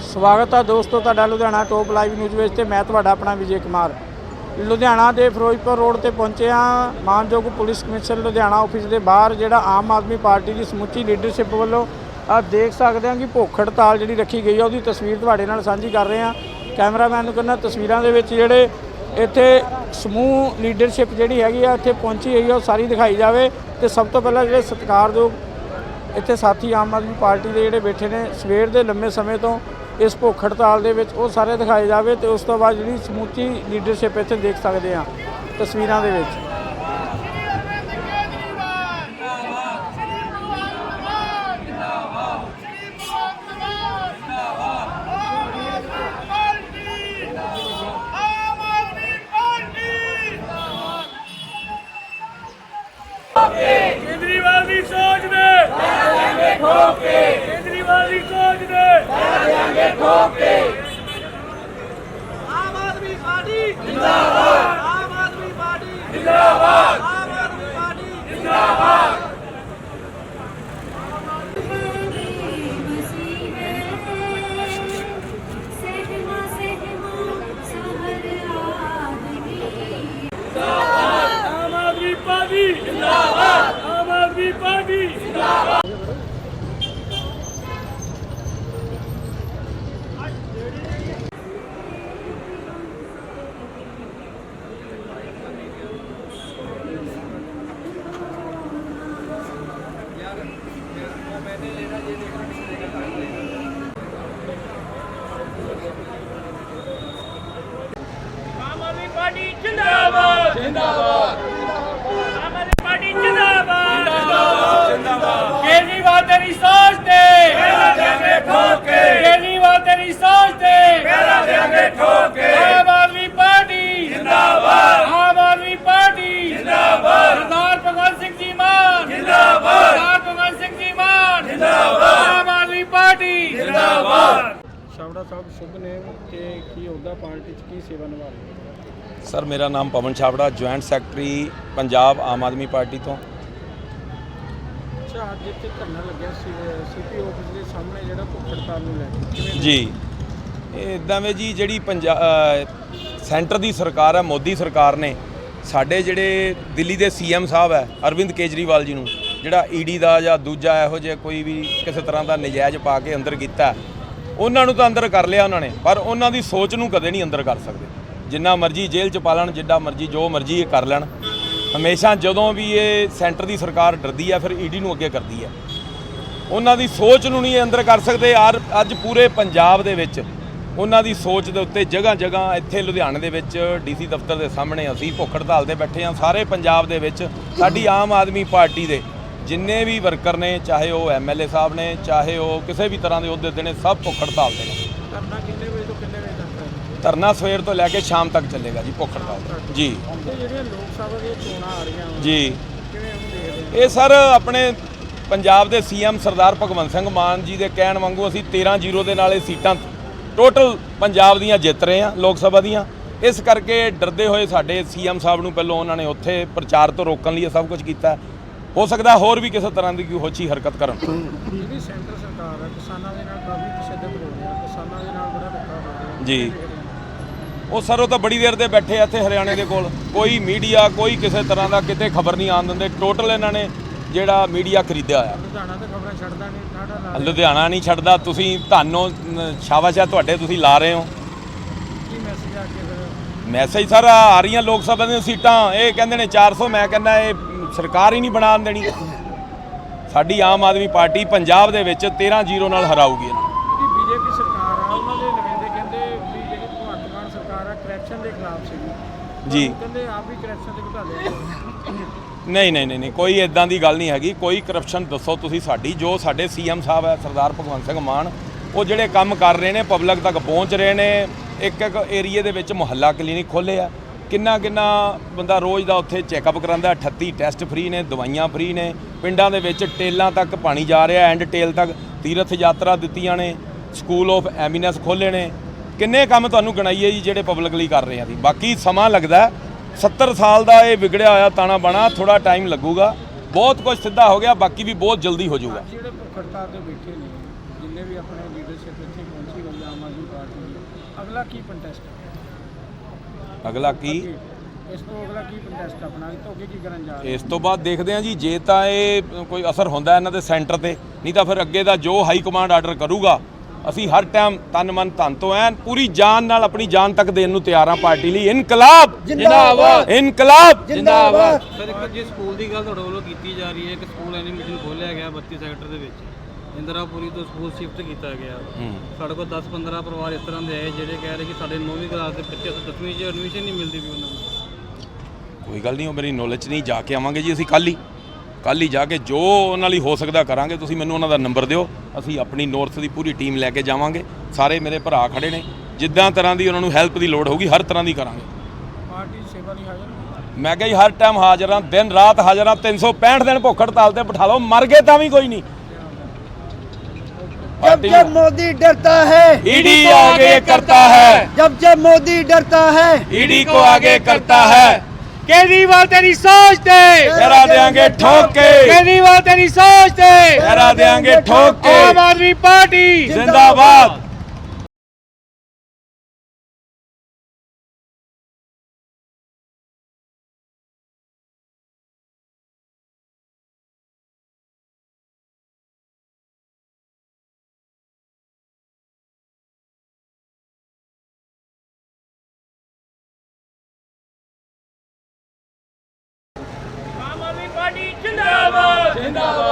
ਸਵਾਗਤ ਹੈ ਦੋਸਤੋ ਤੁਹਾਡਾ ਲੁਧਿਆਣਾ ਟੋਪ ਲਾਈਵ ਨਿਊਜ਼ ਵਿੱਚ ਤੇ ਮੈਂ ਤੁਹਾਡਾ ਆਪਣਾ ਵਿਜੇ ਕੁਮਾਰ। ਲੁਧਿਆਣਾ ਦੇ ਫਿਰੋਜ਼ਪੁਰ ਰੋਡ ਤੇ ਪਹੁੰਚੇ ਹਾਂ। ਮਾਨਯੋਗ ਪੁਲਿਸ ਕਮਿਸ਼ਨਰ ਲੁਧਿਆਣਾ ਆਫਿਸ ਦੇ ਬਾਹਰ, ਜਿਹੜਾ ਆਮ ਆਦਮੀ ਪਾਰਟੀ ਦੀ ਸਮੁੱਚੀ ਲੀਡਰਸ਼ਿਪ ਵੱਲੋਂ ਆ ਦੇਖ ਸਕਦੇ ਹਾਂ ਕਿ ਭੁੱਖ ਹੜਤਾਲ ਜਿਹੜੀ ਰੱਖੀ ਗਈ ਆ, ਉਹਦੀ ਤਸਵੀਰ ਤੁਹਾਡੇ ਨਾਲ ਸਾਂਝੀ ਕਰ ਰਹੇ ਹਾਂ। ਕੈਮਰਾਮੈਨ ਨੂੰ ਕਹਿੰਦਾ ਤਸਵੀਰਾਂ ਦੇ ਵਿੱਚ ਜਿਹੜੇ ਇੱਥੇ ਸਮੂਹ ਲੀਡਰਸ਼ਿਪ ਜਿਹੜੀ ਹੈਗੀ ਆ, ਇੱਥੇ ਪਹੁੰਚੀ ਹੋਈ ਆ, ਉਹ ਸਾਰੀ ਦਿਖਾਈ ਜਾਵੇ ਤੇ ਸਭ ਤੋਂ ਪਹਿਲਾਂ ਜਿਹੜੇ ਸਤਿਕਾਰਯੋਗ ਇੱਥੇ ਸਾਥੀ ਆਮ ਆਦਮੀ ਪਾਰਟੀ ਦੇ ਜਿਹੜੇ ਬੈਠੇ ਨੇ, ਸਵੇਰ ਦੇ ਲੰਮੇ ਸਮੇਂ ਤੋਂ ਇਸ ਭੁੱਖ ਹੜਤਾਲ ਦੇ ਵਿੱਚ ਉਹ ਸਾਰੇ ਦਿਖਾਏ ਜਾਵੇ ਤੇ ਉਸ ਤੋਂ ਬਾਅਦ ਜਿਹੜੀ ਸਮੁੱਚੀ ਲੀਡਰਸ਼ਿਪ ਇੱਥੇ ਦੇਖ ਸਕਦੇ ਆ ਤਸਵੀਰਾਂ ਦੇ ਵਿੱਚ। ਕੇਜਰੀਵਾਲ ਸੋਚ ਦੇ। ਠੋਕੇ ਕੇਜਰੀਵਾਲ ਦੀ ਸੋਚ ਦੇ ਦੇਾਂਗੇ ਠੋਕੇ ਆਮ ਆਦਮੀ ਪਾਰਟੀ ਜਿੰਦਾਬਾਦ ਆਮ ਆਦਮੀ ਪਾਰਟੀ ਜਿੰਦਾਬਾਦ ਆਮ ਆਦਮੀ ਪਾਰਟੀ ਜਿੰਦਾਬਾਦ ਆਮ ਆਦਮੀ ਪਾਰਟੀ ਜਿੰਦਾਬਾਦ ਆਮ ਆਦਮੀ ਪਾਰਟੀ ਆਮ ਆਦਮੀ ਪਾਰਟੀ ਜਿੰਦਾਬਾਦ। ਜਿੰਦਾਬਾਦ। ਆਮ ਆਦਮੀ ਪਾਰਟੀ ਜਿੰਦਾਬਾਦ। ਜਿੰਦਾਬਾਦ ਜਿੰਦਾਬਾਦ। ਕੇਜਰੀਵਾਲ ਤੇਰੀ ਸੋਚ ਤੇ। ਮੇਰਾ ਦੇਾਂਗੇ ਠੋਕੇ ਕੇਜਰੀਵਾਲ ਤੇਰੀ ਸੋਚ ਤੇ। ਮੇਰਾ ਦੇਾਂਗੇ ਠੋਕੇ ਆਮ ਆਦਮੀ ਪਾਰਟੀ। ਜਿੰਦਾਬਾਦ। ਆਮ ਆਦਮੀ ਪਾਰਟੀ। ਜਿੰਦਾਬਾਦ। ਸਰਦਾਰ ਭਗਵੰਤ ਸਿੰਘ ਜੀ ਮਾਨ। ਜਿੰਦਾਬਾਦ। ਸਰਦਾਰ ਭਗਵੰਤ ਸਿੰਘ ਜੀ ਮਾਨ। ਜਿੰਦਾਬਾਦ। ਆਮ ਆਦਮੀ ਪਾਰਟੀ। ਜਿੰਦਾਬਾਦ। ਸ਼ਾਵੜਾ ਸਾਹਿਬ ਸ਼ੁਭ ਨੇਮ ਤੇ ਕੀ ਉਹਦਾ ਪਾਰਟੀ 'ਚ ਕੀ ਸੇਵਾ ਨਿਭਾ ਰਹੇ ਸਰ ਮੇਰਾ ਨਾਮ Pawan Chhabra joint secretary Punjab Aam Aadmi party ਤੋਂ। ਅੱਛਾ ਅੱਜ ਇੱਥੇ ਧਰਨਾ ਲੱਗਿਆ ਸੀ ਸੀਪੀ ਆਫਿਸ ਦੇ ਸਾਹਮਣੇ ਜਿਹੜਾ ਭੁੱਖ ਹੜਤਾਲ ਨੂੰ ਲੈ ਕੇ। ਜੀ। ਇਹ ਇਦਾਂ ਵੇ ਜੀ ਜਿਹੜੀ ਪੰਜਾਬ ਸੈਂਟਰ ਦੀ ਸਰਕਾਰ ਹੈ ਮੋਦੀ ਸਰਕਾਰ ਨੇ ਸਾਡੇ ਜਿਹੜੇ ਦਿੱਲੀ ਦੇ ਸੀਐਮ ਸਾਹਿਬ ਹੈ ਅਰਵਿੰਦ ਕੇਜਰੀਵਾਲ ਜੀ ਨੂੰ ਜਿਹੜਾ ਈਡੀ ਦਾ ਜਾਂ ਦੂਜਾ ਇਹੋ ਜਿਹਾ ਕੋਈ ਵੀ ਕਿਸੇ ਤਰ੍ਹਾਂ ਦਾ ਨਜਾਇਜ਼ ਪਾ ਕੇ ਅੰਦਰ ਕੀਤਾ ਉਹਨਾਂ ਨੂੰ ਤਾਂ ਅੰਦਰ ਕਰ ਲਿਆ ਉਹਨਾਂ ਨੇ ਪਰ ਉਹਨਾਂ ਦੀ ਸੋਚ ਨੂੰ ਕਦੇ ਨਹੀਂ ਅੰਦਰ ਕਰ ਸਕਦੇ। ਜਿੰਨਾ ਮਰਜ਼ੀ ਜੇਲ੍ਹ ਚ ਪਾ ਲੈਣ, ਜਿੱਡਾ ਮਰਜ਼ੀ, ਜੋ ਮਰਜ਼ੀ ਇਹ ਕਰ ਲੈਣ। ਹਮੇਸ਼ਾ ਜਦੋਂ ਵੀ ਇਹ ਸੈਂਟਰ ਦੀ ਸਰਕਾਰ ਡਰਦੀ ਹੈ ਫਿਰ ਈਡੀ ਨੂੰ ਅੱਗੇ ਕਰਦੀ ਹੈ ਉਹਨਾਂ ਦੀ ਸੋਚ ਨੂੰ ਨਹੀਂ ਇਹ ਅੰਦਰ ਕਰ ਸਕਦੇ। ਯਾਰ ਅੱਜ ਪੂਰੇ ਪੰਜਾਬ ਦੇ ਵਿੱਚ ਉਹਨਾਂ ਦੀ ਸੋਚ ਦੇ ਉੱਤੇ ਜਗ੍ਹਾ ਜਗ੍ਹਾ ਇੱਥੇ ਲੁਧਿਆਣੇ ਦੇ ਵਿੱਚ ਡੀਸੀ ਦਫ਼ਤਰ ਦੇ ਸਾਹਮਣੇ ਅਸੀਂ ਭੁੱਖ ਹੜਤਾਲ ਤੇ ਬੈਠੇ ਹਾਂ। ਸਾਰੇ ਪੰਜਾਬ ਦੇ ਵਿੱਚ ਸਾਡੀ ਆਮ ਆਦਮੀ ਪਾਰਟੀ ਦੇ ਜਿੰਨੇ ਵੀ ਵਰਕਰ ਨੇ, ਚਾਹੇ ਉਹ ਐਮਐਲਏ ਸਾਹਿਬ ਨੇ, ਚਾਹੇ ਉਹ ਕਿਸੇ ਵੀ ਤਰ੍ਹਾਂ ਦੇ ਅਹੁਦੇ ਤੇ ਨੇ, ਸਭ ਭੁੱਖ ਹੜਤਾਲ ਤੇ ਨੇ ਧਰਨਾ ਕਿੰਨੇ ਵਜੇ ਤੋਂ ਕਿੰਨੇ ਵਜੇ ਤੱਕ ਹੈ ਧਰਨਾ ਸਵੇਰ ਤੋਂ ਲੈ ਕੇ ਸ਼ਾਮ ਤੱਕ ਚੱਲੇਗਾ ਜੀ ਭੁੱਖ ਹੜਤਾਲ। ਜੀ। ਤੇ ਜਿਹੜੀਆਂ ਲੋਕ ਸਭਾ ਦੀਆਂ ਚੋਣਾਂ ਆ ਰਹੀਆਂ ਵਾ, ਜੀ। ਇਹ ਸਰ ਆਪਣੇ ਪੰਜਾਬ ਦੇ ਸੀਐਮ ਸਰਦਾਰ ਭਗਵੰਤ ਸਿੰਘ ਮਾਨ ਜੀ ਦੇ ਕਹਿਣ ਵਾਂਗੂ ਅਸੀਂ 13-0 ਦੇ ਨਾਲ ਇਹ ਸੀਟਾਂ ਟੋਟਲ ਪੰਜਾਬ ਦੀਆਂ ਜਿੱਤ ਰਹੇ ਹਾਂ ਲੋਕ ਸਭਾ ਦੀਆਂ। ਇਸ ਕਰਕੇ ਡਰਦੇ ਹੋਏ ਸਾਡੇ ਸੀਐਮ ਸਾਹਿਬ ਨੂੰ ਪਹਿਲਾਂ ਉਹਨਾਂ ਨੇ ਉੱਥੇ ਪ੍ਰਚਾਰ ਤੋਂ ਰੋਕਣ ਲਈ ਸਭ ਕੁਝ ਕੀਤਾ। ਹੋ ਸਕਦਾ ਹੋਰ ਵੀ ਕਿਸੇ ਤਰ੍ਹਾਂ ਦੀ ਕੋਈ ਹੋਛੀ ਹਰਕਤ ਕਰਨ। ਜਿਹੜੀ ਸੈਂਟਰ ਸਰਕਾਰ ਹੈ ਕਿਸਾਨਾਂ ਦੇ ਨਾਲ ਕਾਫੀ ਤਸ਼ੱਦਦ ਹੋ ਰਿਹਾ ਕਿਸਾਨਾਂ ਦੇ ਨਾਲ ਬੜਾ ਧੱਕਾ ਹੋ ਰਿਹਾ। ਜੀ। ਉਹ ਸਰ ਉਹ ਤਾਂ ਬੜੀ ਦੇਰ ਦੇ ਬੈਠੇ ਆ ਇੱਥੇ ਹਰਿਆਣੇ ਦੇ ਕੋਲ। ਕੋਈ ਮੀਡੀਆ ਕੋਈ ਕਿਸੇ ਤਰ੍ਹਾਂ ਦਾ ਕਿਤੇ ਖਬਰ ਨਹੀਂ ਆਉਣ ਦਿੰਦੇ। ਟੋਟਲ ਇਹਨਾਂ ਨੇ ਜਿਹੜਾ ਮੀਡੀਆ ਖਰੀਦਿਆ ਹੋਇਆ ਲੁਧਿਆਣਾ ਤੇ ਖਬਰਾਂ ਛੱਡਦਾ ਨਹੀਂ ਲਾ ਲੁਧਿਆਣਾ ਨਹੀਂ ਛੱਡਦਾ। ਤੁਸੀਂ ਤੁਹਾਨੂੰ ਸ਼ਾਬਾਸ਼ ਤੁਹਾਡੇ ਤੁਸੀਂ ਲਾ ਰਹੇ ਹੋ। ਕੀ ਮੈਸੇਜ ਆ ਕੇ ਫਿਰ? ਮੈਸੇਜ ਸਰ ਆ ਰਹੀਆਂ ਲੋਕ ਸਭਾ ਦੀਆਂ ਸੀਟਾਂ। ਇਹ ਕਹਿੰਦੇ ਨੇ 400 ਮੈਂ ਕਹਿੰਦਾ ਇਹ ਸਰਕਾਰ ਹੀ ਨਹੀਂ ਬਣਾਉਣ ਦੇਣੀ। ਸਾਡੀ ਆਮ ਆਦਮੀ ਪਾਰਟੀ ਪੰਜਾਬ ਦੇ ਵਿੱਚ 13-0 ਨਾਲ ਹਰਾਊਗੀ ਇਹਨੂੰ ਜਿਹੜੀ ਬੀਜੇਪੀ ਸਰਕਾਰ ਆ ਉਹਨਾਂ ਦੇ ਨੁਮਾਇੰਦੇ ਕਹਿੰਦੇ ਵੀ ਜਿਹੜੀ ਭਗਵੰਤ ਮਾਨ ਸਰਕਾਰ ਆ ਕਰਪਸ਼ਨ ਦੇ ਖਿਲਾਫ ਸੀਗੀ ਜੀ। ਕਹਿੰਦੇ ਆਪ ਵੀ ਕਰਪਸ਼ਨ ਦੇ ਘੁਟਾਲੇ ਨਹੀਂ ਨਹੀਂ ਨਹੀਂ ਨਹੀਂ ਕੋਈ ਇਦਾਂ ਦੀ ਗੱਲ ਨਹੀਂ ਹੈਗੀ। ਕੋਈ ਕਰਪਸ਼ਨ ਦੱਸੋ ਤੁਸੀਂ ਸਾਡੀ। ਜੋ ਸਾਡੇ ਸੀਐਮ ਸਾਹਿਬ ਹੈ ਸਰਦਾਰ ਭਗਵੰਤ ਸਿੰਘ ਮਾਨ ਉਹ ਜਿਹੜੇ ਕੰਮ ਕਰ ਰਹੇ ਨੇ ਪਬਲਿਕ ਤੱਕ ਪਹੁੰਚ ਰਹੇ ਨੇ ਇੱਕ ਇੱਕ ਏਰੀਏ ਦੇ ਵਿੱਚ ਮੁਹੱਲਾ ਕਲੀਨਿਕ ਖੋਲ੍ਹੇ ਆ। ਕਿੰਨਾ ਕਿੰਨਾ ਬੰਦਾ ਰੋਜ਼ ਦਾ ਉੱਥੇ ਚੈੱਕਅਪ ਕਰਾਉਂਦਾ 38 ਟੈਸਟ ਫ੍ਰੀ ਨੇ ਦਵਾਈਆਂ ਫ੍ਰੀ ਨੇ। ਪਿੰਡਾਂ ਦੇ ਵਿੱਚ ਟੇਲਾਂ ਤੱਕ ਪਾਣੀ ਜਾ ਰਿਹਾ ਐਂਡ ਟੇਲ ਤੱਕ ਤੀਰਥ ਯਾਤਰਾ ਦਿੱਤੀਆਂ ਨੇ। ਸਕੂਲ ਆਫ ਐਮੀਨੈਂਸ ਖੋਲ੍ਹੇ ਨੇ। ਕਿੰਨੇ ਕੰਮ ਤੁਹਾਨੂੰ ਗਣਾਈਏ ਜੀ ਜਿਹੜੇ ਪਬਲਿਕ ਲਈ ਕਰ ਰਹੇ ਆ ਜੀ? ਬਾਕੀ ਸਮਾਂ ਲੱਗਦਾ ਹੈ। 70 ਸਾਲ ਦਾ ਇਹ ਵਿਗੜਿਆ ਹੋਇਆ ਤਾਣਾ ਬਣਾ ਥੋੜਾ ਟਾਈਮ ਲੱਗੂਗਾ। ਬਹੁਤ ਕੁਝ ਸਿੱਧਾ ਹੋ ਗਿਆ ਬਾਕੀ ਵੀ ਬਹੁਤ ਜਲਦੀ ਹੋ ਜਾਊਗਾ। ਜਿਹੜੇ ਭੁੱਖ ਹੜਤਾਲ ਤੇ ਬੈਠੇ ਨੇ ਜਿੰਨੇ ਵੀ ਆਪਣੇ ਲੀਡਰਸ਼ਿਪ ਲੀਡਰਸ਼ਿਪ ਇੱਥੇ ਪਹੁੰਚੀ ਹੋਈ ਹੈ ਆਮ ਆਦਮੀ ਪਾਰਟੀ ਦੀ ਅਗਲਾ ਕੀ ਕੰਟੈਸਟ ਹੈ ਅਗਲਾ ਕੀ? ਇਸ ਤੋਂ ਅਗਲਾ ਕੀ ਕੰਟੈਸਟ ਆਪਣਾ? ਇਸ ਤੋਂ ਅੱਗੇ ਕੀ ਕਰਨ ਜਾ ਰਹੇ ਇਸ ਤੋਂ ਬਾਅਦ ਦੇਖਦੇ ਹਾਂ ਜੀ ਜੇ ਤਾਂ ਇਹ ਕੋਈ ਅਸਰ ਹੁੰਦਾ ਇਹਨਾਂ ਦੇ ਸੈਂਟਰ ਤੇ ਨਹੀਂ ਤਾਂ ਫਿਰ ਅੱਗੇ ਦਾ ਜੋ ਹਾਈ ਕਮਾਂਡ ਆਰਡਰ ਕਰੂਗਾ ਅਸੀਂ ਹਰ ਟਾਈਮ ਤਨ ਮਨ ਧਨ ਤੋਂ ਐਨ ਪੂਰੀ ਜਾਨ ਨਾਲ ਆਪਣੀ ਜਾਨ ਤੱਕ ਦੇਣ ਨੂੰ ਤਿਆਰ ਹਾਂ ਪਾਰਟੀ ਲਈ। ਇਨਕਲਾਬ! ਜਿੰਦਾਬਾਦ! ਇਨਕਲਾਬ! ਜਿੰਦਾਬਾਦ! ਸਰ ਇੱਕ ਜੇ ਸਕੂਲ ਦੀ ਗੱਲ ਤੁਹਾਡੇ ਵੱਲੋਂ ਕੀਤੀ ਜਾ ਰਹੀ ਹੈ ਕਿ ਸਕੂਲ ਐਨੀਮੇਸ਼ਨ ਖੋਲ੍ਹਿਆ ਗਿਆ 32 ਸੈਕਟਰ ਦੇ ਵਿੱਚ। ਇੰਦਰਾਪੁਰੀ ਤੋਂ ਸਕੂਲ ਸ਼ਿਫਟ ਕੀਤਾ ਗਿਆ। ਸਾਡੇ ਕੋਲ 10-15 ਪਰਿਵਾਰ ਇਸ ਤਰ੍ਹਾਂ ਦੇ ਆਏ ਜਿਹੜੇ ਕਹਿ ਰਹੇ ਕਿ ਸਾਡੇ 9ਵੀਂ ਕਲਾਸ ਦੇ ਬੱਚੇ 10ਵੀਂ 'ਚ ਐਡਮਿਸ਼ਨ ਨਹੀਂ ਮਿਲਦੀ ਵੀ ਉਹਨਾਂ ਨੂੰ। ਕੋਈ ਗੱਲ ਨਹੀਂ ਉਹ ਮੇਰੀ ਨੌਲੇਜ ਨਹੀਂ ਜਾ ਕੇ ਆਵਾਂਗੇ ਜੀ ਅਸੀਂ ਕੱਲ ਹੀ। ਕੱਲ ਹੀ ਜਾ ਕੇ ਜੋ ਉਹਨਾਂ ਲਈ ਹੋ ਸਕਦਾ ਕਰਾਂਗੇ ਤੁਸੀਂ ਮੈਨੂੰ ਉਹਨਾਂ ਦਾ ਨੰਬਰ ਦਿਓ ਅਸੀਂ ਆਪਣੀ ਨੌਰਥ ਦੀ ਪੂਰੀ ਟੀਮ ਲੈ ਕੇ ਜਾਵਾਂਗੇ ਸਾਰੇ ਮੇਰੇ ਭਰਾ ਖੜੇ ਨੇ ਜਿੱਦਾਂ ਤਰ੍ਹਾਂ ਦੀ ਉਹਨਾਂ ਨੂੰ ਹੈਲਪ ਦੀ ਲੋੜ ਹੋਊਗੀ ਹਰ ਤਰ੍ਹਾਂ ਦੀ ਕਰਾਂਗੇ ਪਾਰਟੀ ਸੇਵਾ ਲਈ ਹਾਜ਼ਰ ਹੋ? ਮੈਂ ਕਿਹਾ ਜੀ ਹਰ ਟਾਈਮ ਹਾਜ਼ਰ ਹਾਂ ਦਿਨ ਰਾਤ ਹਾਜ਼ਰ ਹਾਂ 365 ਦਿਨ ਭੁੱਖ ਹੜਤਾਲ ਤੇ ਬਿਠਾ ਲਓ ਮਰ ਗਏ ਤਾਂ ਵੀ ਕੋਈ ਨਹੀਂ जब जब मोदी डरता है ईडी आगे करता है जब जब मोदी डरता है ईडी को आगे करता है ਕੇਜਰੀਵਾਲ ਤੇਰੀ ਸੋਚ ਤੇ ਫੇਰਾ ਦੇਾਂਗੇ ਠੋਕੇ। ਕੇਜਰੀਵਾਲ ਤੇਰੀ ਸੋਚ ਤੇ ਫੇਰਾ ਦੇਾਂਗੇ ਠੋਕੇ। ਆਮ ਆਦਮੀ ਪਾਰਟੀ। ਜ਼ਿੰਦਾਬਾਦ। ਪਾਰਟੀ ਜਿੰਦਾਬਾਦ ਜਿੰਦਾਬਾਦ!